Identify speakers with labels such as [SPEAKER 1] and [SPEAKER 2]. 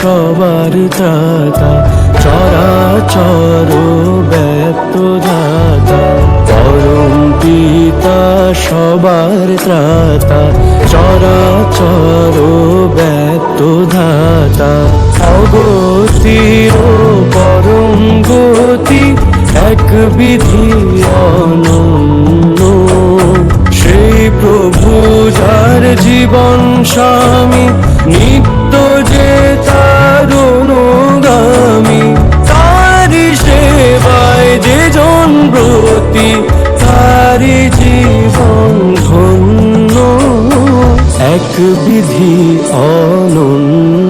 [SPEAKER 1] সবার ত্রাতা চরাচর ব্যক্ত দাতা পরম পিতা সবার ত্রাতা চরাচর ধাতা অগতির পরম গতি এক বিধি সেই প্রভু যার জীবন স্বামী এক বিধি অনন্য